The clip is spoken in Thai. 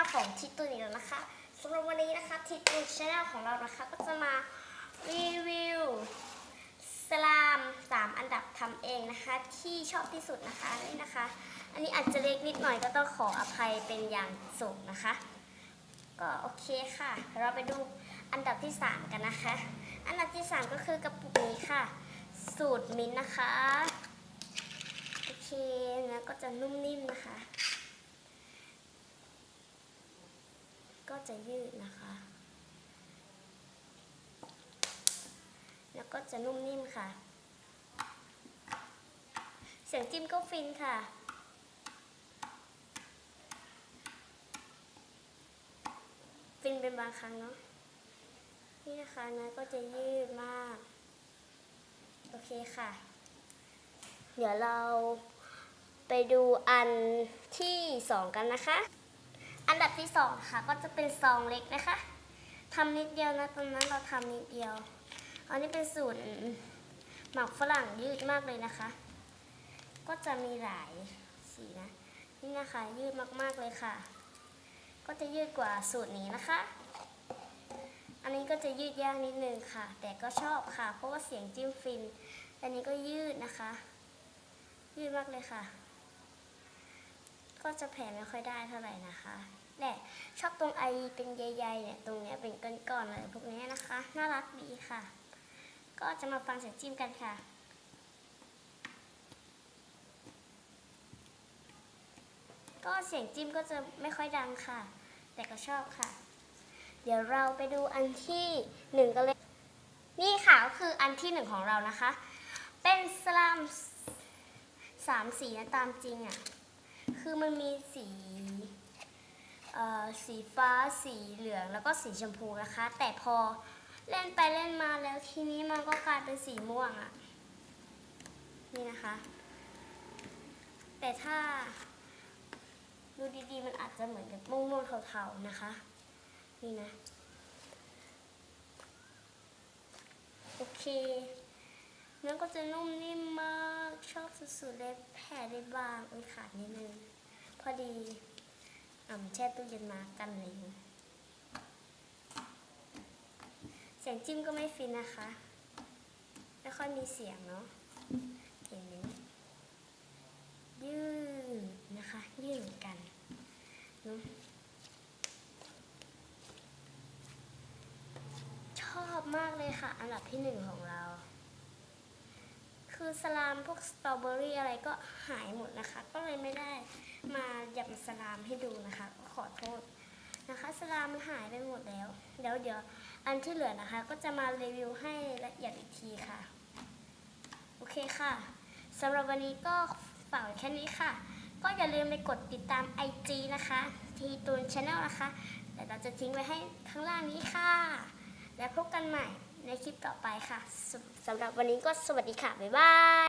ลของทิตตุนอีกแล้วนะคะสำหรับวันนี้นะคะทิตตุนชแนลของเรานะคะก็จะมารีวิวสลามสามอันดับทำเองนะคะ ที่ชอบที่สุดนะคะนี่นะคะ อันนี้อาจจะเล็กนิดหน่อยก็ต้องขออภัยเป็นอย่างสูงนะคะ ก็โอเคค่ะ เราไปดูอันดับที่ 3 กันนะคะ อันดับที่ 3 ก็คือกระปุกนี้ค่ะ สูตรมิ้นนะคะโอเคแล้วก็จะนุ่มนิ่มนะคะ ก็ จะยืดนะคะ แล้วก็จะนุ่มนิ่มค่ะ เสียงจิ้มก็ฟินค่ะฟินเป็นบางครั้งเนาะนี่นะคะนื้อก็จะยืดมาก โอเคค่ะ เดี๋ยวเราไปดูอันที่สองกันนะคะ อันดับที่สองค่ะก็จะเป็นซองเล็กนะคะทำนิดเดียวนะตอนนั้นเราทำนิดเดียว อันนี้เป็นสูตรหมักฝรั่งยืดมากเลยนะคะ ก็จะมีหลายสีนะนี่นะคะยืดมากๆเลยค่ะ ก็จะยืดกว่าสูตรนี้นะคะ อันนี้ก็จะยืดยากนิดนึงค่ะ แต่ก็ชอบค่ะ เพราะว่าเสียงจิ้มฟินอันนี้ก็ยืดนะคะ ยืดมากเลยค่ะ ก็จะแผ่ไม่ค่อยได้เท่าไหร่นะคะแต่ชอบตรงไอเป็นใยๆเนี่ยตรงเนี้ยเป็นก้อนๆอะไรพวกเนี้ยนะคะ น่ารักดีค่ะ ก็จะมาฟังเสียงจิ้มกันค่ะก็เสียงจิ้มก็จะไม่ค่อยดังค่ะ แต่ก็ชอบค่ะ เดี๋ยวเราไปดูอันที่หนึ่งกันเลย นี่ค่ะก็คืออันที่หนึ่งของเรานะคะ เป็นสลามสามสีนะตามจริงอะ่ะ คือมันมีสีสีฟ้าสีเหลืองแล้วก็สีชมพูนะคะ แต่พอเล่นไปเล่นมาแล้วทีนี้มันก็กลายเป็นสีม่วงอะ่ะนี่นะคะ แต่ถ้าดูดีๆ มันอาจจะเหมือนกับม่วงๆเทาๆนะคะ นี่นะ โอเค เนื้อก็จะนุ่มนิ่มมากชอบสุดๆเลยแผ่ได้บางเอ้ยขาดนิดนึงพอดีอ่ำแช่ตู้เย็นมากันเลยเสียงจิ้มก็ไม่ฟินนะคะ ไม่ค่อยมีเสียงเนาะเห็นไหมยืดนะคะ ยืดเหมือนกันเนอะชอบมากเลยค่ะ อันดับที่หนึ่งของเรา คือสลามพวกสตรอเบอรี่อะไรก็หายหมดนะคะ ก็เลยไม่ได้มาหยำสลามให้ดูนะคะก็ขอโทษนะคะสลามมันหายไปหมดแล้ว เดี๋ยวเดี๋ยวอันที่เหลือนะคะ ก็จะมารีวิวให้ละเอียดอีกทีค่ะ โอเคค่ะสำหรับวันนี้ก็ฝากแค่นี้ค่ะ ก็อย่าลืมไปกดติดตาม IG นะคะ ทีตูนชาแนลนะคะเดี๋ยวเราจะทิ้งไว้ให้ข้างล่างนี้ค่ะ แล้วพบกันใหม่ ในคลิปต่อไปค่ะสำสำหรับวันนี้ก็สวัสดีค่ะ บ๊ายบาย